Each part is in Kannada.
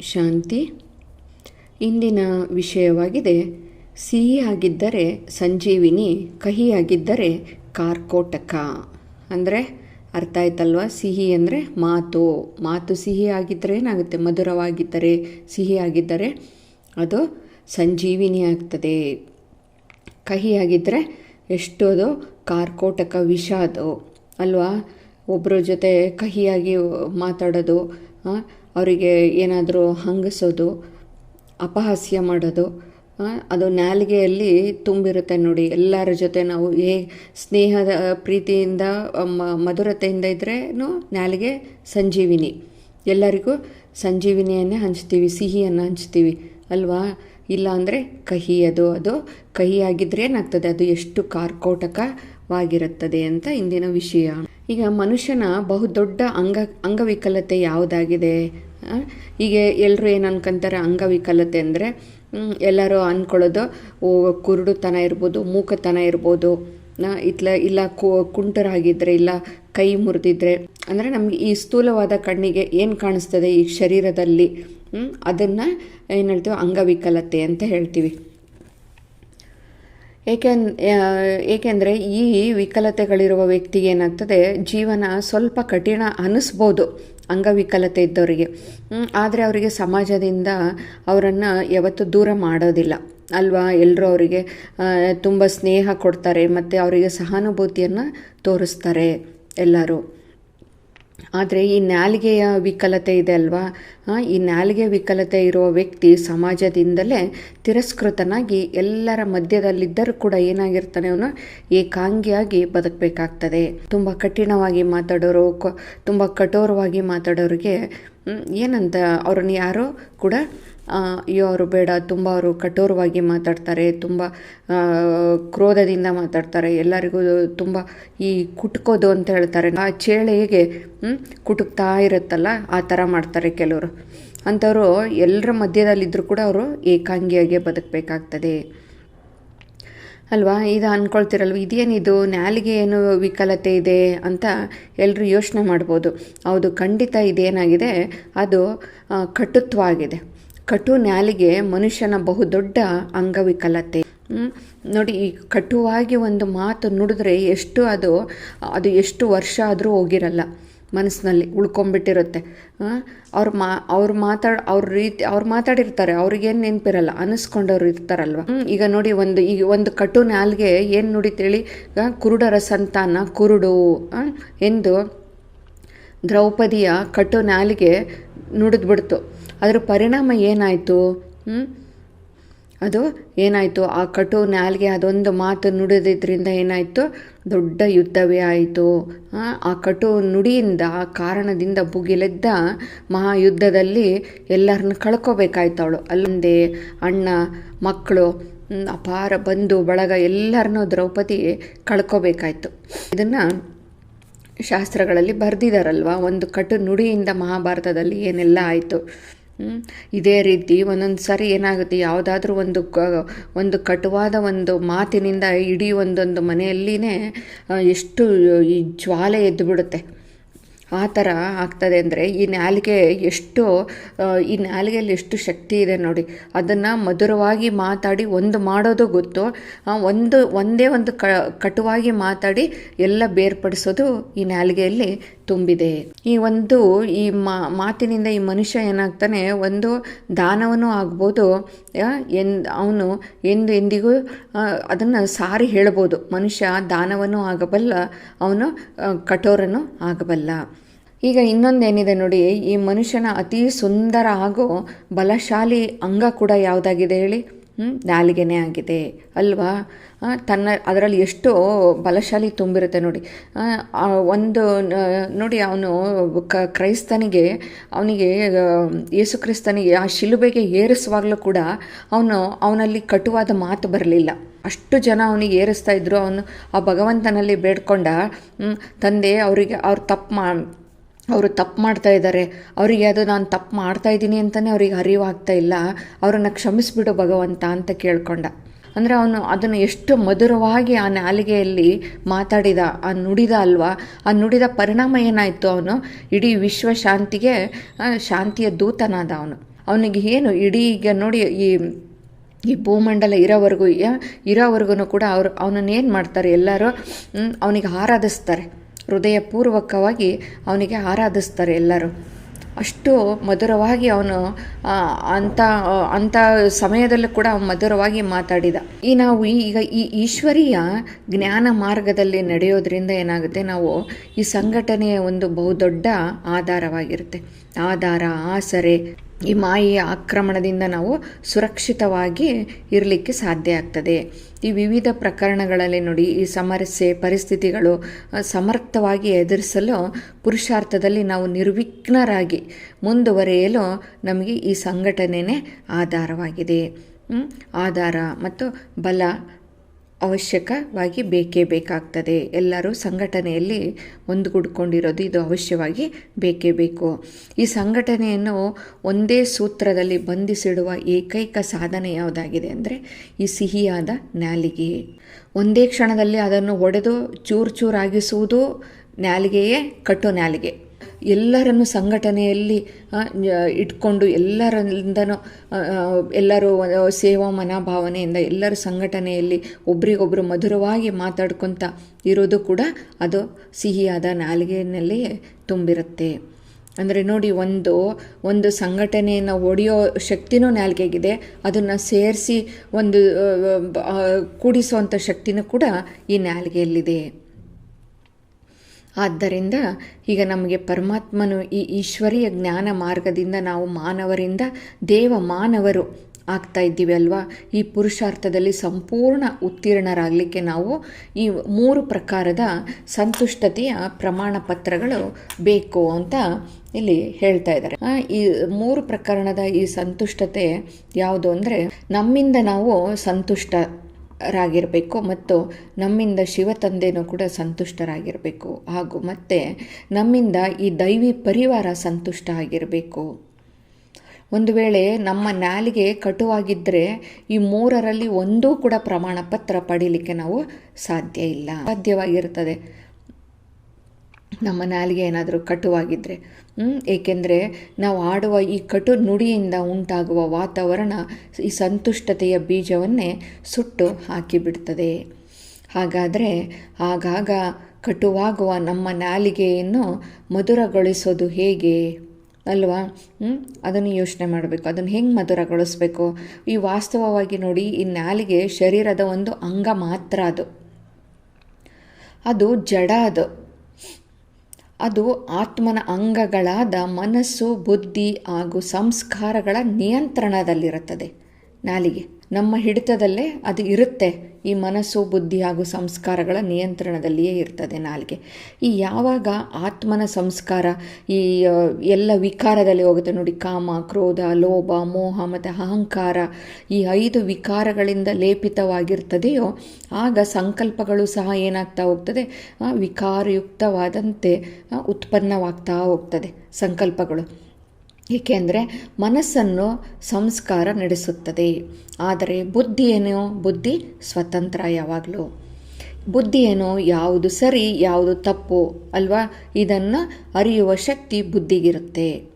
ಶಾಂತಿ. ಇಂದಿನ ವಿಷಯವಾಗಿದೆ, ಸಿಹಿಯಾಗಿದ್ದರೆ ಸಂಜೀವಿನಿ, ಕಹಿಯಾಗಿದ್ದರೆ ಕಾರ್ಕೋಟಕ. ಅಂದರೆ ಅರ್ಥ ಆಯ್ತಲ್ವ? ಸಿಹಿ ಅಂದರೆ ಮಾತು. ಮಾತು ಸಿಹಿ ಆಗಿದ್ದರೆ ಏನಾಗುತ್ತೆ? ಮಧುರವಾಗಿದ್ದರೆ ಸಿಹಿಯಾಗಿದ್ದರೆ ಅದು ಸಂಜೀವಿನಿ ಆಗ್ತದೆ. ಕಹಿಯಾಗಿದ್ದರೆ ಎಷ್ಟು ಅದು ಕಾರ್ಕೋಟಕ ವಿಷ ಅದು. ಅಲ್ವಾ? ಒಬ್ಬರ ಜೊತೆ ಕಹಿಯಾಗಿ ಮಾತಾಡೋದು ಅವರಿಗೆ ಏನಾದರೂ ಹಂಗಿಸೋದು, ಅಪಹಾಸ್ಯ ಮಾಡೋದು ಅದು ನಾಲಿಗೆಯಲ್ಲಿ ತುಂಬಿರುತ್ತೆ ನೋಡಿ. ಎಲ್ಲರ ಜೊತೆ ನಾವು ಹೇ ಸ್ನೇಹದ ಪ್ರೀತಿಯಿಂದ ಮಧುರತೆಯಿಂದ ಇದ್ದರೆ ನಾಲಿಗೆ ಸಂಜೀವಿನಿ. ಎಲ್ಲರಿಗೂ ಸಂಜೀವಿನಿಯನ್ನೇ ಹಂಚ್ತೀವಿ, ಸಿಹಿಯನ್ನು ಹಂಚ್ತೀವಿ, ಅಲ್ವಾ? ಇಲ್ಲ ಅಂದರೆ ಕಹಿ ಅದು ಅದು ಕಹಿಯಾಗಿದ್ದರೆ ಏನಾಗ್ತದೆ ಅದು ಎಷ್ಟು ಕಾರ್ಕೋಟಕವಾಗಿರುತ್ತದೆ ಅಂತ ಇಂದಿನ ವಿಷಯ. ಈಗ ಮನುಷ್ಯನ ಬಹುದೊಡ್ಡ ಅಂಗ, ಅಂಗವಿಕಲತೆ ಯಾವುದಾಗಿದೆ? ಹೀಗೆ ಎಲ್ಲರೂ ಏನು ಅನ್ಕೊಂತಾರೆ ಅಂಗವಿಕಲತೆ ಅಂದರೆ ಎಲ್ಲರೂ ಅಂದ್ಕೊಳ್ಳೋದು ಓ, ಕುರುಡುತನ ಇರ್ಬೋದು, ಮೂಕತನ ಇರ್ಬೋದು ಇತ್ಲ, ಇಲ್ಲ ಕು ಕುಂಟರಾಗಿದ್ದರೆ ಇಲ್ಲ ಕೈ ಮುರಿದಿದ್ರೆ, ಅಂದರೆ ನಮಗೆ ಈ ಸ್ಥೂಲವಾದ ಕಣ್ಣಿಗೆ ಏನು ಕಾಣಿಸ್ತದೆ ಈ ಶರೀರದಲ್ಲಿ ಅದನ್ನು ಏನು ಹೇಳ್ತೀವಿ ಅಂಗವಿಕಲತೆ ಅಂತ ಹೇಳ್ತೀವಿ. ಏಕೆನ್ ಏಕೆಂದರೆ ಈ ವಿಕಲತೆಗಳಿರುವ ವ್ಯಕ್ತಿಗೆ ಏನಾಗ್ತದೆ, ಜೀವನ ಸ್ವಲ್ಪ ಕಠಿಣ ಅನ್ನಿಸ್ಬೋದು ಅಂಗವಿಕಲತೆ ಇದ್ದವರಿಗೆ. ಆದರೆ ಅವರಿಗೆ ಸಮಾಜದಿಂದ ಅವರನ್ನು ಯಾವತ್ತೂ ದೂರ ಮಾಡೋದಿಲ್ಲ. ಅಲ್ವಾ? ಎಲ್ಲರೂ ಅವರಿಗೆ ತುಂಬ ಸ್ನೇಹ ಕೊಡ್ತಾರೆ, ಮತ್ತು ಅವರಿಗೆ ಸಹಾನುಭೂತಿಯನ್ನು ತೋರಿಸ್ತಾರೆ ಎಲ್ಲರೂ. ಆದರೆ ಈ ನಾಲಿಗೆಯ ವಿಕಲತೆ ಇದೆ ಅಲ್ವಾ? ಈ ನಾಲಿಗೆ ವಿಕಲತೆ ಇರುವ ವ್ಯಕ್ತಿ ಸಮಾಜದಿಂದಲೇ ತಿರಸ್ಕೃತನಾಗಿ ಎಲ್ಲರ ಮಧ್ಯದಲ್ಲಿದ್ದರೂ ಕೂಡ ಏನಾಗಿರ್ತಾನೆ ಅವನು ಏಕಾಂಗಿಯಾಗಿ ಬದುಕಬೇಕಾಗ್ತದೆ. ತುಂಬ ಕಠಿಣವಾಗಿ ಮಾತಾಡೋರು ತುಂಬ ಕಠೋರವಾಗಿ ಮಾತಾಡೋರಿಗೆ ಏನಂತ, ಅವ್ರನ್ನ ಯಾರೂ ಕೂಡ ಅಯ್ಯೋ, ಅವರು ಬೇಡ, ತುಂಬ ಅವರು ಕಠೋರವಾಗಿ ಮಾತಾಡ್ತಾರೆ, ತುಂಬ ಕ್ರೋಧದಿಂದ ಮಾತಾಡ್ತಾರೆ, ಎಲ್ಲರಿಗೂ ತುಂಬ ಈ ಕುಟ್ಕೋದು ಅಂತ ಹೇಳ್ತಾರೆ. ಆ ಚೇಳೆಗೆ ಹೇಗೆ ಕುಟುಕ್ತಾ ಇರುತ್ತಲ್ಲ, ಆ ಥರ ಮಾಡ್ತಾರೆ ಕೆಲವರು. ಅಂಥವರು ಎಲ್ಲರ ಮಧ್ಯದಲ್ಲಿದ್ದರೂ ಕೂಡ ಅವರು ಏಕಾಂಗಿಯಾಗೆ ಬದುಕಬೇಕಾಗ್ತದೆ. ಅಲ್ವಾ? ಇದು ಅಂದ್ಕೊಳ್ತಿರಲ್ವ ಇದೇನಿದು? ನಾಲಿಗೆ ಏನು ವಿಕಲತೆ ಇದೆ ಅಂತ ಎಲ್ಲರೂ ಯೋಚನೆ ಮಾಡ್ಬೋದು. ಹೌದು, ಖಂಡಿತ ಇದೇನಾಗಿದೆ? ಅದು ಕಟುತ್ವ ಆಗಿದೆ. ಕಟು ನಾಲಿಗೆ ಮನುಷ್ಯನ ಬಹುದೊಡ್ಡ ಅಂಗವಿಕಲತೆ. ನೋಡಿ, ಈ ಕಟುವಾಗಿ ಒಂದು ಮಾತು ನುಡಿದ್ರೆ ಎಷ್ಟು ಅದು ಅದು ಎಷ್ಟು ವರ್ಷ ಆದರೂ ಹೋಗಿರಲ್ಲ ಮನಸ್ಸಿನಲ್ಲಿ, ಉಳ್ಕೊಂಬಿಟ್ಟಿರುತ್ತೆ. ಅವ್ರು ಮಾ, ಅವ್ರು ಮಾತಾಡ್ ಅವ್ರ ರೀತಿ, ಅವ್ರು ಮಾತಾಡಿರ್ತಾರೆ, ಅವ್ರಿಗೇನು ನೆನಪಿರಲ್ಲ, ಅನಿಸ್ಕೊಂಡವ್ರು ಇರ್ತಾರಲ್ವ. ಈಗ ನೋಡಿ, ಒಂದು ಈಗ ಒಂದು ಕಟು ನಾಲ್ಗೆ ಏನು ನುಡಿತೇಳಿ ಕುರುಡರ ಸಂತಾನ, ಕುರುಡು ಎಂದು ದ್ರೌಪದಿಯ ಕಟು ನಾಲಿಗೆ ನುಡಿದ್ಬಿಡ್ತು. ಅದರ ಪರಿಣಾಮ ಏನಾಯಿತು? ಅದು ಏನಾಯಿತು? ಆ ಕಟು ನಾಲ್ಗೆ ಅದೊಂದು ಮಾತು ನುಡಿದಿದ್ದರಿಂದ ಏನಾಯಿತು? ದೊಡ್ಡ ಯುದ್ಧವೇ ಆಯಿತು. ಆ ಕಟು ನುಡಿಯಿಂದ, ಆ ಕಾರಣದಿಂದ ಭುಗಿಲೆದ್ದ ಮಹಾಯುದ್ಧದಲ್ಲಿ ಎಲ್ಲರನ್ನ ಕಳ್ಕೊಬೇಕಾಯ್ತು ಅವಳು. ಅಲ್ಲಂದೆ ಅಣ್ಣ, ಮಕ್ಕಳು ಅಪಾರ ಬಂಧು, ಬಳಗ ಎಲ್ಲರನ್ನೂ ದ್ರೌಪದಿ ಕಳ್ಕೊಬೇಕಾಯ್ತು. ಇದನ್ನು ಶಾಸ್ತ್ರಗಳಲ್ಲಿ ಬರೆದಿದ್ದಾರಲ್ವ ಒಂದು ಕಟು ನುಡಿಯಿಂದ ಮಹಾಭಾರತದಲ್ಲಿ ಏನೆಲ್ಲ ಆಯಿತು. ಇದೇ ರೀತಿ ಒಂದೊಂದು ಸಾರಿ ಏನಾಗುತ್ತೆ? ಯಾವುದಾದ್ರೂ ಒಂದು ಕ, ಒಂದು ಕಟುವಾದ ಒಂದು ಮಾತಿನಿಂದ ಇಡೀ ಒಂದೊಂದು ಮನೆಯಲ್ಲಿನೇ ಎಷ್ಟು, ಈ ಜ್ವಾಲೆ ಎದ್ದು ಬಿಡುತ್ತೆ. ಆ ಥರ ಆಗ್ತದೆ ಅಂದರೆ ಈ ನಾಲಿಗೆ ಎಷ್ಟು ಈ ನಾಲಿಗೆಯಲ್ಲಿ ಎಷ್ಟು ಶಕ್ತಿ ಇದೆ ನೋಡಿ. ಅದನ್ನು ಮಧುರವಾಗಿ ಮಾತಾಡಿ ಒಂದು ಮಾಡೋದು ಗೊತ್ತು. ಒಂದು, ಒಂದೇ ಒಂದು ಕ, ಕಟುವಾಗಿ ಮಾತಾಡಿ ಎಲ್ಲ ಬೇರ್ಪಡಿಸೋದು ಈ ನಾಲಿಗೆಯಲ್ಲಿ ತುಂಬಿದೆ. ಈ ಒಂದು, ಈ ಮಾತಿನಿಂದ ಈ ಮನುಷ್ಯ ಏನಾಗ್ತಾನೆ, ಒಂದು ದಾನವನ್ನು ಆಗ್ಬೋದು ಎನ್, ಅವನು ಎಂದು ಎಂದಿಗೂ ಅದನ್ನು ಸಾರಿ ಹೇಳ್ಬೋದು. ಮನುಷ್ಯ ದಾನವನ್ನು ಆಗಬಲ್ಲ, ಅವನು ಕಠೋರನು ಆಗಬಲ್ಲ. ಈಗ ಇನ್ನೊಂದೇನಿದೆ ನೋಡಿ, ಈ ಮನುಷ್ಯನ ಅತಿ ಸುಂದರ ಹಾಗೂ ಬಲಶಾಲಿ ಅಂಗ ಕೂಡ ಯಾವುದಾಗಿದೆ ಹೇಳಿ? ನಾಲಿಗೆನೇ ಆಗಿದೆ. ಅಲ್ವಾ? ತನ್ನ ಅದರಲ್ಲಿ ಎಷ್ಟು ಬಲಶಾಲಿ ತುಂಬಿರುತ್ತೆ ನೋಡಿ. ಒಂದು ನೋಡಿ ಅವನು ಕ, ಕ್ರೈಸ್ತನಿಗೆ, ಅವನಿಗೆ ಯೇಸು ಕ್ರಿಸ್ತನಿಗೆ ಆ ಶಿಲುಬೆಗೆ ಏರಿಸುವಾಗಲೂ ಕೂಡ ಅವನು ಅವನಲ್ಲಿ ಕಟುವಾದ ಮಾತು ಬರಲಿಲ್ಲ. ಅಷ್ಟು ಜನ ಅವನಿಗೆ ಏರಿಸ್ತಾ ಇದ್ರು. ಅವನು ಆ ಭಗವಂತನಲ್ಲಿ ಬೇಡ್ಕೊಂಡ ತಂದೆ ಅವರಿಗೆ, ಅವ್ರು ತಪ್ಪು ಮಾ, ಅವರು ತಪ್ಪು ಮಾಡ್ತಾ ಇದ್ದಾರೆ. ಅವರಿಗೆ ಅದು ನಾನು ತಪ್ಪು ಮಾಡ್ತಾ ಇದ್ದೀನಿ ಅಂತಲೇ ಅವ್ರಿಗೆ ಅರಿವಾಗ್ತಾ ಇಲ್ಲ. ಅವರನ್ನು ಕ್ಷಮಿಸಿಬಿಡು ಭಗವಂತ ಅಂತ ಕೇಳ್ಕೊಂಡ. ಅಂದರೆ ಅವನು ಅದನ್ನು ಎಷ್ಟು ಮಧುರವಾಗಿ ಆ ನಾಲಿಗೆಯಲ್ಲಿ ಮಾತಾಡಿದ, ಆ ನುಡಿದ ಅಲ್ವಾ? ಆ ನುಡಿದ ಪರಿಣಾಮ ಏನಾಯಿತು ಅವನು? ಇಡೀ ವಿಶ್ವ ಶಾಂತಿಗೆ ಶಾಂತಿಯ ದೂತನಾದ ಅವನು. ಅವನಿಗೆ ಏನು, ಇಡೀ ಈಗ ನೋಡಿ, ಈ ಈ ಭೂಮಂಡಲ ಇರೋವರೆಗೂ ಇರೋವರೆಗೂ ಕೂಡ ಅವರು, ಅವನನ್ನು ಏನು ಮಾಡ್ತಾರೆ? ಎಲ್ಲರೂ ಅವನಿಗೆ ಆರಾಧಿಸ್ತಾರೆ. ಹೃದಯಪೂರ್ವಕವಾಗಿ ಅವನಿಗೆ ಆರಾಧಿಸ್ತಾರೆ ಎಲ್ಲರೂ. ಅಷ್ಟು ಮಧುರವಾಗಿ ಅವನು ಅಂಥ ಅಂಥ ಸಮಯದಲ್ಲೂ ಕೂಡ ಮಧುರವಾಗಿ ಮಾತಾಡಿದ. ಈ ನಾವು ಈಗ ಈ ಈಶ್ವರೀಯ ಜ್ಞಾನ ಮಾರ್ಗದಲ್ಲಿ ನಡೆಯೋದ್ರಿಂದ ಏನಾಗುತ್ತೆ? ನಾವು ಈ ಸಂಘಟನೆಯ ಒಂದು ಬಹುದೊಡ್ಡ ಆಧಾರವಾಗಿರುತ್ತೆ. ಆಧಾರ, ಆಸರೆ ಈ ಮಾಯೆಯ ಆಕ್ರಮಣದಿಂದ ನಾವು ಸುರಕ್ಷಿತವಾಗಿ ಇರಲಿಕ್ಕೆ ಸಾಧ್ಯ ಆಗ್ತದೆ. ಈ ವಿವಿಧ ಪ್ರಕರಣಗಳಲ್ಲಿ ನೋಡಿ, ಈ ಸಮಸ್ಯೆ ಪರಿಸ್ಥಿತಿಗಳು ಸಮರ್ಥವಾಗಿ ಎದುರಿಸಲು ಪುರುಷಾರ್ಥದಲ್ಲಿ ನಾವು ನಿರ್ವಿಘ್ನರಾಗಿ ಮುಂದುವರೆಯಲು ನಮಗೆ ಈ ಸಂಘಟನೆಯೇ ಆಧಾರವಾಗಿದೆ. ಆಧಾರ ಮತ್ತು ಬಲ ಅವಶ್ಯಕವಾಗಿ ಬೇಕೇ ಬೇಕಾಗ್ತದೆ. ಎಲ್ಲರೂ ಸಂಘಟನೆಯಲ್ಲಿ ಒಂದುಗೂಡ್ಕೊಂಡಿರೋದು ಇದು ಅವಶ್ಯವಾಗಿ ಬೇಕೇ ಬೇಕು. ಈ ಸಂಘಟನೆಯನ್ನು ಒಂದೇ ಸೂತ್ರದಲ್ಲಿ ಬಂಧಿಸಿಡುವ ಏಕೈಕ ಸಾಧನೆ ಯಾವುದಾಗಿದೆ ಅಂದರೆ ಈ ಸಿಹಿಯಾದ ನ್ಯಾಲಿಗೆ ಒಂದೇ ಕ್ಷಣದಲ್ಲಿ ಅದನ್ನು ಒಡೆದು ಚೂರು ಚೂರಾಗಿಸುವುದು ನ್ಯಾಲಿಗೆಯೇ ಕಟ್ಟು ನಾಲಿಗೆ. ಎಲ್ಲರನ್ನು ಸಂಘಟನೆಯಲ್ಲಿ ಇಟ್ಕೊಂಡು ಎಲ್ಲರಿಂದನೂ ಎಲ್ಲರೂ ಸೇವಾ ಮನೋಭಾವನೆಯಿಂದ ಎಲ್ಲರೂ ಸಂಘಟನೆಯಲ್ಲಿ ಒಬ್ರಿಗೊಬ್ಬರು ಮಧುರವಾಗಿ ಮಾತಾಡ್ಕೊತ ಇರೋದು ಕೂಡ ಅದು ಸಿಹಿಯಾದ ನಾಲಿಗೆಯಲ್ಲಿ ತುಂಬಿರುತ್ತೆ. ಅಂದರೆ ನೋಡಿ, ಒಂದು ಒಂದು ಸಂಘಟನೆಯನ್ನು ಒಡೆಯೋ ಶಕ್ತಿನೂ ನಾಲ್ಗೆಗಿದೆ. ಅದನ್ನು ಸೇರಿಸಿ ಒಂದು ಕೂಡಿಸುವಂಥ ಶಕ್ತಿನೂ ಕೂಡ ಈ ನಾಲ್ಗೆಯಲ್ಲಿದೆ. ಆದ್ದರಿಂದ ಈಗ ನಮಗೆ ಪರಮಾತ್ಮನು ಈ ಈಶ್ವರೀಯ ಜ್ಞಾನ ಮಾರ್ಗದಿಂದ ನಾವು ಮಾನವರಿಂದ ದೇವ ಮಾನವರು ಆಗ್ತಾ ಇದ್ದೀವಿ ಅಲ್ವಾ? ಈ ಪುರುಷಾರ್ಥದಲ್ಲಿ ಸಂಪೂರ್ಣ ಉತ್ತೀರ್ಣರಾಗಲಿಕ್ಕೆ ನಾವು ಈ ಮೂರು ಪ್ರಕಾರದ ಸಂತುಷ್ಟತೆಯ ಪ್ರಮಾಣ ಪತ್ರಗಳು ಬೇಕು ಅಂತ ಇಲ್ಲಿ ಹೇಳ್ತಾ ಇದ್ದಾರೆ. ಈ ಮೂರು ಪ್ರಕರಣದ ಈ ಸಂತುಷ್ಟತೆ ಯಾವುದು ಅಂದರೆ ನಮ್ಮಿಂದ ನಾವು ಸಂತುಷ್ಟ ರಾಗಿರಬೇಕು ಮತ್ತು ನಮ್ಮಿಂದ ಶಿವ ತಂದೆನೂ ಕೂಡ ಸಂತುಷ್ಟರಾಗಿರಬೇಕು. ಹಾಗೂ ಮತ್ತು ನಮ್ಮಿಂದ ಈ ದೈವಿ ಪರಿವಾರ ಸಂತುಷ್ಟ ಆಗಿರಬೇಕು. ಒಂದು ವೇಳೆ ನಮ್ಮ ನಾಲಿಗೆ ಕಟುವಾಗಿದ್ದರೆ ಈ ಮೂರರಲ್ಲಿ ಒಂದೂ ಕೂಡ ಪ್ರಮಾಣ ಪತ್ರ ಪಡೀಲಿಕ್ಕೆ ನಾವು ಸಾಧ್ಯ ಇಲ್ಲ. ಸಾಧ್ಯವಾಗಿರ್ತದೆ. ನಮ್ಮ ನಾಲಿಗೆ ಏನಾದರೂ ಕಟುವಾಗಿದ್ದರೆ ಏಕೆಂದರೆ ನಾವು ಆಡುವ ಈ ಕಟು ನುಡಿಯಿಂದ ಉಂಟಾಗುವ ವಾತಾವರಣ ಈ ಸಂತುಷ್ಟತೆಯ ಬೀಜವನ್ನೇ ಸುಟ್ಟು ಹಾಕಿಬಿಡ್ತದೆ. ಹಾಗಾದರೆ ಆಗಾಗ ಕಟುವಾಗುವ ನಮ್ಮ ನಾಲಿಗೆಯನ್ನು ಮಧುರಗೊಳಿಸೋದು ಹೇಗೆ? ಅಲ್ವಾ? ಅದನ್ನು ಯೋಚನೆ ಮಾಡಬೇಕು. ಅದನ್ನು ಹೆಂಗೆ ಮಧುರಗೊಳಿಸ್ಬೇಕು? ಈ ವಾಸ್ತವವಾಗಿ ನೋಡಿ, ಈ ನಾಲಿಗೆ ಶರೀರದ ಒಂದು ಅಂಗ ಮಾತ್ರ ಅದು. ಅದು ಜಡ ಅದು. ಅದು ಆತ್ಮನ ಅಂಗಗಳಾದ ಮನಸ್ಸು ಬುದ್ಧಿ ಹಾಗೂ ಸಂಸ್ಕಾರಗಳ ನಿಯಂತ್ರಣದಲ್ಲಿರುತ್ತದೆ. ನಾಲಿಗೆ. ನಮ್ಮ ಹಿಡಿತದಲ್ಲೇ ಅದು ಇರುತ್ತೆ. ಈ ಮನಸ್ಸು, ಬುದ್ಧಿ ಹಾಗೂ ಸಂಸ್ಕಾರಗಳ ನಿಯಂತ್ರಣದಲ್ಲಿಯೇ ಇರ್ತದೆ ನಾಲ್ಗೆ. ಈ ಯಾವಾಗ ಆತ್ಮನ ಸಂಸ್ಕಾರ ಈ ಎಲ್ಲ ವಿಕಾರದಲ್ಲಿ ಹೋಗುತ್ತೆ ನೋಡಿ, ಕಾಮ, ಕ್ರೋಧ, ಲೋಭ, ಮೋಹ ಮತ್ತು ಅಹಂಕಾರ ಈ ಐದು ವಿಕಾರಗಳಿಂದ ಲೇಪಿತವಾಗಿರ್ತದೆಯೋ, ಆಗ ಸಂಕಲ್ಪಗಳು ಸಹ ಏನಾಗ್ತಾ ಹೋಗ್ತದೆ? ವಿಕಾರಯುಕ್ತವಾದಂತೆ ಉತ್ಪನ್ನವಾಗ್ತಾ ಹೋಗ್ತದೆ ಸಂಕಲ್ಪಗಳು. ಏಕೆಂದರೆ ಮನಸ್ಸನ್ನು ಸಂಸ್ಕಾರ ನಡೆಸುತ್ತದೆ. ಆದರೆ ಬುದ್ಧಿ ಏನೋ ಬುದ್ಧಿ ಸ್ವತಂತ್ರ ಯಾವಾಗಲೂ. ಬುದ್ಧಿ ಏನೋ ಯಾವುದು ಸರಿ, ಯಾವುದು ತಪ್ಪು, ಅಲ್ವಾ? ಇದನ್ನು ಅರಿಯುವ ಶಕ್ತಿ ಬುದ್ಧಿಗಿರುತ್ತೆ.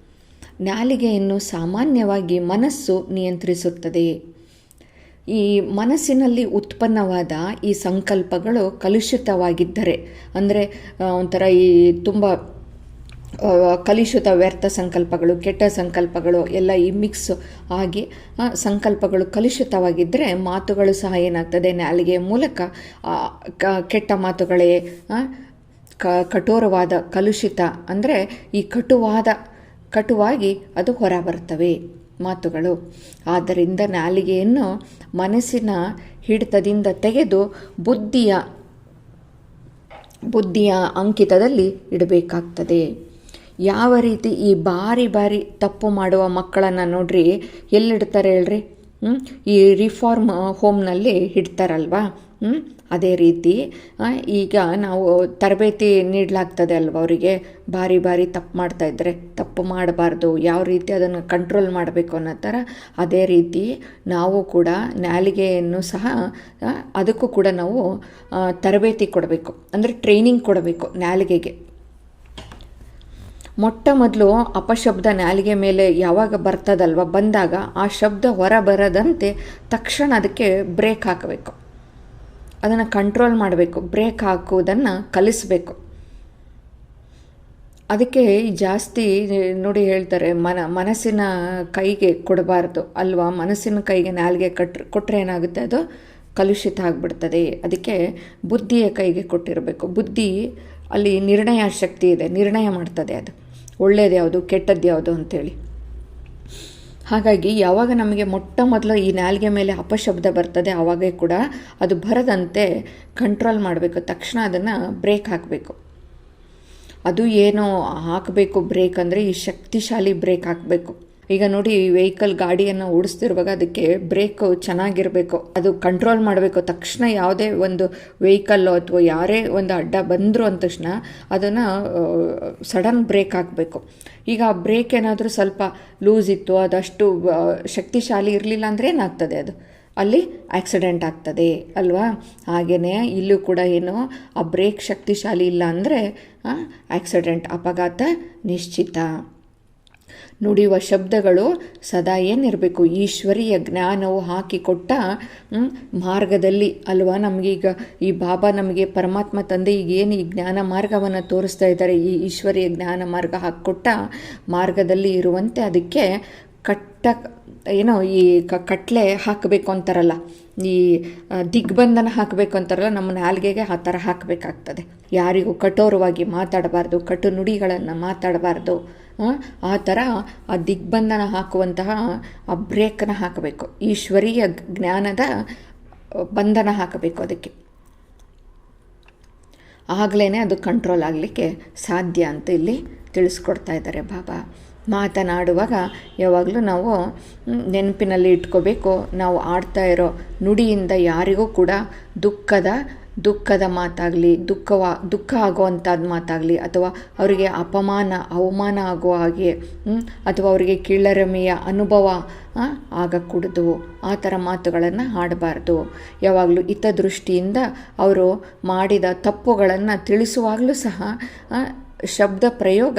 ನಾಲಿಗೆಯನ್ನು ಸಾಮಾನ್ಯವಾಗಿ ಮನಸ್ಸು ನಿಯಂತ್ರಿಸುತ್ತದೆ. ಈ ಮನಸ್ಸಿನಲ್ಲಿ ಉತ್ಪನ್ನವಾದ ಈ ಸಂಕಲ್ಪಗಳು ಕಲುಷಿತವಾಗಿದ್ದರೆ, ಅಂದರೆ ಒಂಥರ ಈ ತುಂಬ ಕಲುಷಿತ ವ್ಯರ್ಥ ಸಂಕಲ್ಪಗಳು, ಕೆಟ್ಟ ಸಂಕಲ್ಪಗಳು ಎಲ್ಲ ಈ ಮಿಕ್ಸ್ ಆಗಿ ಸಂಕಲ್ಪಗಳು ಕಲುಷಿತವಾಗಿದ್ದರೆ ಮಾತುಗಳು ಸಹ ಏನಾಗ್ತದೆ ನಾಲಿಗೆಯ ಮೂಲಕ ಕೆಟ್ಟ ಮಾತುಗಳೇ ಕಠೋರವಾದ ಕಲುಷಿತ ಅಂದರೆ ಈ ಕಟುವಾದ, ಕಟುವಾಗಿ ಅದು ಹೊರ ಬರ್ತವೆ ಮಾತುಗಳು. ಆದ್ದರಿಂದ ನಾಲಿಗೆಯನ್ನು ಮನಸ್ಸಿನ ಹಿಡಿತದಿಂದ ತೆಗೆದು ಬುದ್ಧಿಯ ಬುದ್ಧಿಯ ಅಂಕಿತದಲ್ಲಿ ಇಡಬೇಕಾಗ್ತದೆ. ಯಾವ ರೀತಿ ಈ ಬಾರಿ ಬಾರಿ ತಪ್ಪು ಮಾಡುವ ಮಕ್ಕಳನ್ನು ನೋಡ್ರಿ, ಎಲ್ಲಿಡ್ತಾರೆ ಹೇಳ್ರಿ? ಹ್ಞೂ ಈ ರಿಫಾರ್ಮ್ ಹೋಮ್ನಲ್ಲಿ ಇಡ್ತಾರಲ್ವಾ? ಅದೇ ರೀತಿ ಈಗ ನಾವು ತರಬೇತಿ ನೀಡಲಾಗ್ತದೆ ಅಲ್ವ ಅವರಿಗೆ? ಬಾರಿ ಬಾರಿ ತಪ್ಪು ಮಾಡ್ತಾಯಿದ್ರೆ ತಪ್ಪು ಮಾಡಬಾರ್ದು, ಯಾವ ರೀತಿ ಅದನ್ನು ಕಂಟ್ರೋಲ್ ಮಾಡಬೇಕು ಅನ್ನೋ ಥರ, ಅದೇ ರೀತಿ ನಾವು ಕೂಡ ನಾಲಿಗೆಯನ್ನು ಸಹ ಅದಕ್ಕೂ ಕೂಡ ನಾವು ತರಬೇತಿ ಕೊಡಬೇಕು. ಅಂದರೆ ಟ್ರೈನಿಂಗ್ ಕೊಡಬೇಕು ನಾಲಿಗೆಗೆ. ಮೊಟ್ಟ ಮೊದಲು ಅಪಶಬ್ದ ನಾಲಿಗೆ ಮೇಲೆ ಯಾವಾಗ ಬರ್ತದಲ್ವ ಬಂದಾಗ ಆ ಶಬ್ದ ಹೊರ ಬರದಂತೆ ತಕ್ಷಣ ಅದಕ್ಕೆ ಬ್ರೇಕ್ ಹಾಕಬೇಕು. ಅದನ್ನು ಕಂಟ್ರೋಲ್ ಮಾಡಬೇಕು, ಬ್ರೇಕ್ ಹಾಕುವುದನ್ನು ಕಲಿಸಬೇಕು. ಅದಕ್ಕೆ ಜಾಸ್ತಿ ನೋಡಿ ಹೇಳ್ತಾರೆ, ಮನ, ಮನಸ್ಸಿನ ಕೈಗೆ ಕೊಡಬಾರ್ದು ಅಲ್ವಾ? ಮನಸ್ಸಿನ ಕೈಗೆ ನಾಲಿಗೆ ಕಟ್ರೆ ಕೊಟ್ಟರೆ ಏನಾಗುತ್ತೆ? ಅದು ಕಲುಷಿತ ಆಗಿಬಿಡ್ತದೆ. ಅದಕ್ಕೆ ಬುದ್ಧಿಯ ಕೈಗೆ ಕೊಟ್ಟಿರಬೇಕು. ಬುದ್ಧಿ ಅಲ್ಲಿ ನಿರ್ಣಯ ಶಕ್ತಿ ಇದೆ, ನಿರ್ಣಯ ಮಾಡ್ತದೆ ಅದು. ಒಳ್ಳೇದು ಯಾವುದು ಕೆಟ್ಟದ್ದು ಯಾವುದು ಅಂಥೇಳಿ ಹಾಗಾಗಿ ಯಾವಾಗ ನಮಗೆ ಮೊಟ್ಟ ಮೊದಲು ಈ ನಾಲಿಗೆ ಮೇಲೆ ಅಪಶಬ್ದ ಬರ್ತದೆ ಆವಾಗೇ ಕೂಡ ಅದು ಬರದಂತೆ ಕಂಟ್ರೋಲ್ ಮಾಡಬೇಕು. ತಕ್ಷಣ ಅದನ್ನು ಬ್ರೇಕ್ ಹಾಕಬೇಕು. ಅದು ಏನು ಹಾಕಬೇಕು ಬ್ರೇಕ್ ಅಂದರೆ ಈ ಶಕ್ತಿಶಾಲಿ ಬ್ರೇಕ್ ಹಾಕಬೇಕು. ಈಗ ನೋಡಿ ವೆಹಿಕಲ್ ಗಾಡಿಯನ್ನು ಓಡಿಸ್ತಿರುವಾಗ ಅದಕ್ಕೆ ಬ್ರೇಕ್ ಚೆನ್ನಾಗಿರಬೇಕು. ಅದು ಕಂಟ್ರೋಲ್ ಮಾಡಬೇಕು. ತಕ್ಷಣ ಯಾವುದೇ ಒಂದು ವೆಹಿಕಲ್ಲು ಅಥವಾ ಯಾರೇ ಒಂದು ಅಡ್ಡ ಬಂದರು ಅಂದ ತಕ್ಷಣ ಅದನ್ನು ಸಡನ್ ಬ್ರೇಕ್ ಹಾಕಬೇಕು. ಈಗ ಆ ಬ್ರೇಕ್ ಏನಾದರೂ ಸ್ವಲ್ಪ ಲೂಸ್ ಇತ್ತು, ಅದಷ್ಟು ಶಕ್ತಿಶಾಲಿ ಇರಲಿಲ್ಲ ಅಂದರೆ ಏನಾಗ್ತದೆ ಅದು? ಅಲ್ಲಿ ಆಕ್ಸಿಡೆಂಟ್ ಆಗ್ತದೆ, ಅಲ್ವಾ? ಹಾಗೆಯೇ ಇಲ್ಲೂ ಕೂಡ ಏನು, ಆ ಬ್ರೇಕ್ ಶಕ್ತಿಶಾಲಿ ಇಲ್ಲ ಅಂದರೆ ಆಕ್ಸಿಡೆಂಟ್ ಅಪಘಾತ ನಿಶ್ಚಿತ. ನುಡಿಯುವ ಶಬ್ದಗಳು ಸದಾ ಏನಿರಬೇಕು? ಈಶ್ವರಿಯ ಜ್ಞಾನವು ಹಾಕಿಕೊಟ್ಟ ಮಾರ್ಗದಲ್ಲಿ ಅಲ್ವಾ? ನಮಗೀಗ ಈ ಬಾಬಾ ನಮಗೆ ಪರಮಾತ್ಮ ತಂದೆ ಈಗ ಏನು ಈ ಜ್ಞಾನ ಮಾರ್ಗವನ್ನು ತೋರಿಸ್ತಾ ಇದ್ದಾರೆ? ಈ ಈಶ್ವರಿಯ ಜ್ಞಾನ ಮಾರ್ಗ ಹಾಕಿಕೊಟ್ಟ ಮಾರ್ಗದಲ್ಲಿ ಇರುವಂತೆ, ಅದಕ್ಕೆ ಕಟ್ಟ, ಏನೋ ಈ ಕಟ್ಲೆ ಹಾಕಬೇಕು ಅಂತಾರಲ್ಲ. ಈ ದಿಗ್ಬಂಧನ ಹಾಕಬೇಕು ಅಂತಾರಲ್ಲ, ನಮ್ಮ ನಾಲ್ಗೆಗೆ ಆ ಥರ ಹಾಕಬೇಕಾಗ್ತದೆ. ಯಾರಿಗೂ ಕಠೋರವಾಗಿ ಮಾತಾಡಬಾರ್ದು, ಕಟು ನುಡಿಗಳನ್ನು ಮಾತಾಡಬಾರ್ದು, ಆ ಥರ ಆ ದಿಗ್ಬಂಧನ ಹಾಕುವಂತಹ, ಆ ಬ್ರೇಕನ್ನು ಹಾಕಬೇಕು. ಈಶ್ವರೀಯ ಜ್ಞಾನದ ಬಂಧನ ಹಾಕಬೇಕು ಅದಕ್ಕೆ. ಆಗಲೇ ಅದು ಕಂಟ್ರೋಲ್ ಆಗಲಿಕ್ಕೆ ಸಾಧ್ಯ ಅಂತ ಇಲ್ಲಿ ತಿಳಿಸ್ಕೊಡ್ತಾ ಇದ್ದಾರೆ ಬಾಬಾ. ಮಾತನಾಡುವಾಗ ಯಾವಾಗಲೂ ನಾವು ನೆನಪಿನಲ್ಲಿ ಇಟ್ಕೋಬೇಕು. ನಾವು ಆಡ್ತಾ ಇರೋ ನುಡಿಯಿಂದ ಯಾರಿಗೂ ಕೂಡ ದುಃಖದ ದುಃಖದ ಮಾತಾಗಲಿ, ದುಃಖವ, ದುಃಖ ಆಗುವಂಥದ್ದು ಮಾತಾಗಲಿ, ಅಥವಾ ಅವರಿಗೆ ಅಪಮಾನ, ಅವಮಾನ ಆಗೋ ಹಾಗೆ ಅಥವಾ ಅವರಿಗೆ ಕೀಳರಮೆಯ ಅನುಭವ ಆಗಕೂಡದು. ಆ ಥರ ಮಾತುಗಳನ್ನು ಆಡಬಾರ್ದು ಯಾವಾಗಲೂ ಹಿತದೃಷ್ಟಿಯಿಂದ ಅವರು ಮಾಡಿದ ತಪ್ಪುಗಳನ್ನು ತಿಳಿಸುವಾಗಲೂ ಸಹ ಶಬ್ದ ಪ್ರಯೋಗ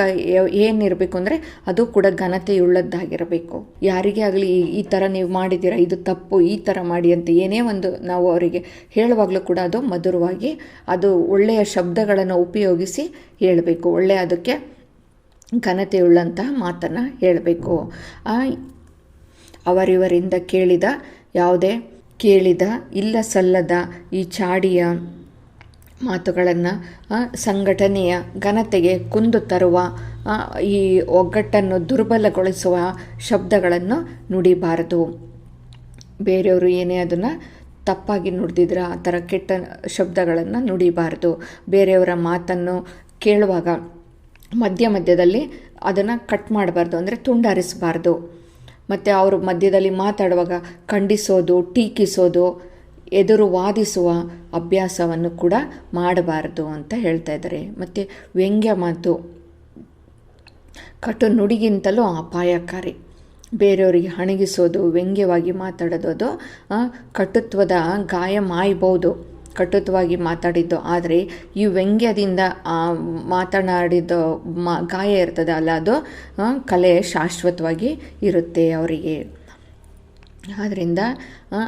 ಏನಿರಬೇಕು ಅಂದರೆ ಅದು ಕೂಡ ಘನತೆಯುಳ್ಳದ್ದಾಗಿರಬೇಕು. ಯಾರಿಗೇ ಆಗಲಿ ಈ ಥರ ನೀವು ಮಾಡಿದ್ದೀರಾ, ಇದು ತಪ್ಪು, ಈ ಥರ ಮಾಡಿ ಅಂತ ಏನೇ ಒಂದು ನಾವು ಅವರಿಗೆ ಹೇಳುವಾಗಲೂ ಕೂಡ ಅದು ಮಧುರವಾಗಿ ಅದು ಒಳ್ಳೆಯ ಶಬ್ದಗಳನ್ನು ಉಪಯೋಗಿಸಿ ಹೇಳಬೇಕು. ಒಳ್ಳೆಯ ಅದಕ್ಕೆ ಘನತೆಯುಳ್ಳಂತಹ ಮಾತನ್ನು ಹೇಳಬೇಕು. ಅವರಿವರಿಂದ ಕೇಳಿದ ಯಾವುದೇ ಕೇಳಿದ ಇಲ್ಲ ಸಲ್ಲದ ಈ ಚಾಡಿಯ ಮಾತುಗಳನ್ನು ಸಂಘಟನೆಯ ಘನತೆಗೆ ಕುಂದು ತರುವ ಈ ಒಗ್ಗಟ್ಟನ್ನು ದುರ್ಬಲಗೊಳಿಸುವ ಶಬ್ದಗಳನ್ನು ನುಡಿಬಾರದು. ಬೇರೆಯವರು ಏನೇ ಅದನ್ನು ತಪ್ಪಾಗಿ ನುಡಿದಿದ್ರೆ ಆ ಥರ ಕೆಟ್ಟ ಶಬ್ದಗಳನ್ನು ನುಡಿಬಾರದು. ಬೇರೆಯವರ ಮಾತನ್ನು ಕೇಳುವಾಗ ಮಧ್ಯ ಮಧ್ಯದಲ್ಲಿ ಅದನ್ನು ಕಟ್ ಮಾಡಬಾರ್ದು, ಅಂದರೆ ತುಂಡರಿಸಬಾರ್ದು. ಮತ್ತು ಅವರು ಮಧ್ಯದಲ್ಲಿ ಮಾತಾಡುವಾಗ ಖಂಡಿಸೋದು, ಟೀಕಿಸೋದು ಎದುರು ವಾದಿಸುವ ಅಭ್ಯಾಸವನ್ನು ಕೂಡ ಮಾಡಬಾರದು ಅಂತ ಹೇಳ್ತಾ ಇದ್ದಾರೆ. ಮತ್ತು ವ್ಯಂಗ್ಯ ಮಾತು, ಕಟು ನುಡಿಗಿಂತಲೂ ಅಪಾಯಕಾರಿ. ಬೇರೆಯವರಿಗೆ ಹಣಗಿಸೋದು, ವ್ಯಂಗ್ಯವಾಗಿ ಮಾತಾಡೋದು, ಅದು ಕಟುತ್ವದ ಗಾಯ ಮಾಯಬಹುದು ಕಟುತ್ವವಾಗಿ ಮಾತಾಡಿದ್ದು ಆದರೆ ಈ ವ್ಯಂಗ್ಯದಿಂದ ಮಾತನಾಡಿದ್ದು ಮಾ, ಗಾಯ ಇರ್ತದೆ ಅಲ್ಲ ಅದು ಕಲೆ ಶಾಶ್ವತವಾಗಿ ಇರುತ್ತೆ ಅವರಿಗೆ. ಆದ್ದರಿಂದ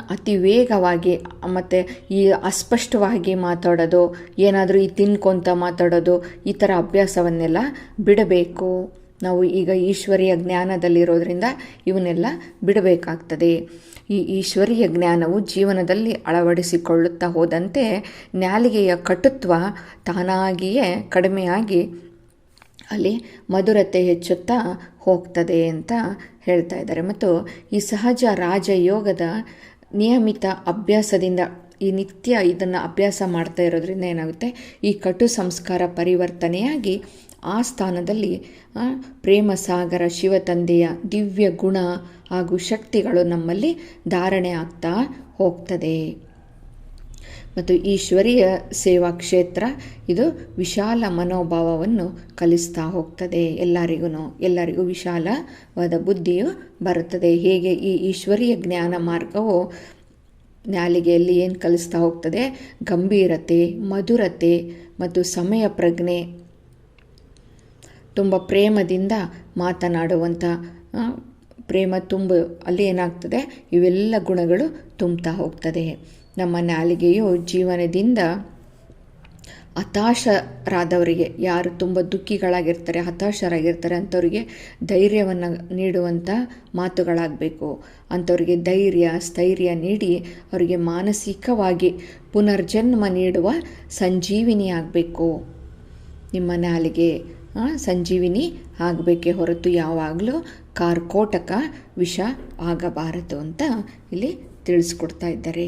ಅತಿ ವೇಗವಾಗಿ, ಮತ್ತು ಈ ಅಸ್ಪಷ್ಟವಾಗಿ ಮಾತಾಡೋದು, ಏನಾದರೂ ಈ ತಿನ್ಕೊಂತ ಮಾತಾಡೋದು, ಈ ಥರ ಅಭ್ಯಾಸವನ್ನೆಲ್ಲ ಬಿಡಬೇಕು. ನಾವು ಈಗ ಈಶ್ವರಿಯ ಜ್ಞಾನದಲ್ಲಿರೋದ್ರಿಂದ ಇವನ್ನೆಲ್ಲ ಬಿಡಬೇಕಾಗ್ತದೆ. ಈ ಈಶ್ವರಿಯ ಜ್ಞಾನವು ಜೀವನದಲ್ಲಿ ಅಳವಡಿಸಿಕೊಳ್ಳುತ್ತಾ ಹೋದಂತೆ ನ್ಯಾಲಿಗೆಯ ಕಟುತ್ವ ತಾನಾಗಿಯೇ ಕಡಿಮೆಯಾಗಿ ಅಲ್ಲಿ ಮಧುರತೆ ಹೆಚ್ಚುತ್ತಾ ಹೋಗ್ತದೆ ಅಂತ ಹೇಳ್ತಾ ಇದ್ದಾರೆ. ಮತ್ತು ಈ ಸಹಜ ರಾಜಯೋಗದ ನಿಯಮಿತ ಅಭ್ಯಾಸದಿಂದ ಈ ನಿತ್ಯ ಇದನ್ನು ಅಭ್ಯಾಸ ಮಾಡ್ತಾ ಇರೋದ್ರಿಂದ ಏನಾಗುತ್ತೆ? ಈ ಕಟು ಸಂಸ್ಕಾರ ಪರಿವರ್ತನೆಯಾಗಿ ಆ ಸ್ಥಾನದಲ್ಲಿ ಪ್ರೇಮ ಸಾಗರ ಶಿವತಂದೆಯ ದಿವ್ಯ ಗುಣ ಹಾಗೂ ಶಕ್ತಿಗಳು ನಮ್ಮಲ್ಲಿ ಧಾರಣೆ ಆಗ್ತಾ ಹೋಗ್ತದೆ. ಮತ್ತು ಈಶ್ವರಿಯ ಸೇವಾ ಕ್ಷೇತ್ರ, ಇದು ವಿಶಾಲ ಮನೋಭಾವವನ್ನು ಕಲಿಸ್ತಾ ಹೋಗ್ತದೆ. ಎಲ್ಲರಿಗೂ ಎಲ್ಲರಿಗೂ ವಿಶಾಲವಾದ ಬುದ್ಧಿಯು ಬರುತ್ತದೆ. ಹೇಗೆ ಈ ಈಶ್ವರಿಯ ಜ್ಞಾನ ಮಾರ್ಗವು ನಾಲಿಗೆಯಲ್ಲಿ ಏನು ಕಲಿಸ್ತಾ ಹೋಗ್ತದೆ? ಗಂಭೀರತೆ, ಮಧುರತೆ ಮತ್ತು ಸಮಯ ಪ್ರಜ್ಞೆ. ತುಂಬ ಪ್ರೇಮದಿಂದ ಮಾತನಾಡುವಂಥ ಪ್ರೇಮ ತುಂಬ, ಅಲ್ಲಿ ಏನಾಗ್ತದೆ? ಇವೆಲ್ಲ ಗುಣಗಳು ತುಂಬ್ತಾ ಹೋಗ್ತದೆ. ನಮ್ಮ ನಾಲಿಗೆಯು ಜೀವನದಿಂದ ಹತಾಶರಾದವರಿಗೆ, ಯಾರು ತುಂಬ ದುಃಖಿಗಳಾಗಿರ್ತಾರೆ, ಹತಾಶರಾಗಿರ್ತಾರೆ ಅಂಥವ್ರಿಗೆ ಧೈರ್ಯವನ್ನು ನೀಡುವಂಥ ಮಾತುಗಳಾಗಬೇಕು. ಅಂಥವ್ರಿಗೆ ಧೈರ್ಯ, ಸ್ಥೈರ್ಯ ನೀಡಿ ಅವರಿಗೆ ಮಾನಸಿಕವಾಗಿ ಪುನರ್ಜನ್ಮ ನೀಡುವ ಸಂಜೀವಿನಿ ಆಗಬೇಕು ನಿಮ್ಮ ನಾಲಿಗೆ ಸಂಜೀವಿನಿ ಆಗಬೇಕೇ ಹೊರತು ಯಾವಾಗಲೂ ಕಾರ್ಕೋಟಕ ವಿಷ ಆಗಬಾರದು ಅಂತ ಇಲ್ಲಿ ತಿಳಿಸ್ಕೊಡ್ತಾ ಇದ್ದಾರೆ.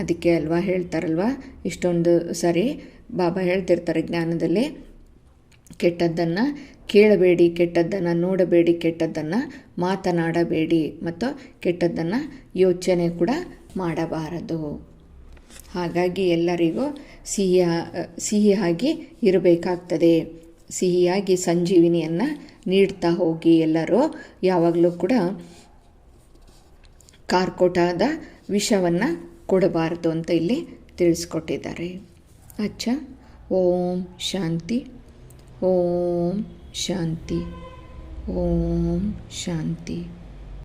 ಅದಕ್ಕೆ ಅಲ್ವಾ ಹೇಳ್ತಾರಲ್ವ? ಇಷ್ಟೊಂದು ಸರಿ ಬಾಬಾ ಹೇಳ್ತಿರ್ತಾರೆ ಜ್ಞಾನದಲ್ಲಿ. ಕೆಟ್ಟದ್ದನ್ನು ಕೇಳಬೇಡಿ, ಕೆಟ್ಟದ್ದನ್ನು ನೋಡಬೇಡಿ, ಕೆಟ್ಟದ್ದನ್ನು ಮಾತನಾಡಬೇಡಿ ಮತ್ತು ಕೆಟ್ಟದ್ದನ್ನು ಯೋಚನೆ ಕೂಡ ಮಾಡಬಾರದು. ಹಾಗಾಗಿ ಎಲ್ಲರಿಗೂ ಸಿಹಿಯ, ಸಿಹಿಯಾಗಿ ಇರಬೇಕಾಗ್ತದೆ. ಸಿಹಿಯಾಗಿ ಸಂಜೀವಿನಿಯನ್ನು ನೀಡ್ತಾ ಹೋಗಿ ಎಲ್ಲರೂ. ಯಾವಾಗಲೂ ಕೂಡ ಕಾರ್ಕೋಟಾದ ವಿಷವನ್ನು ಕೊಡಬಾರದು ಅಂತ ಇಲ್ಲಿ ತಿಳಿಸ್ಕೊಟ್ಟಿದ್ದಾರೆ. ಅಚ್ಚಾ. ಓಂ ಶಾಂತಿ. ಓಂ ಶಾಂತಿ. ಓಂ ಶಾಂತಿ.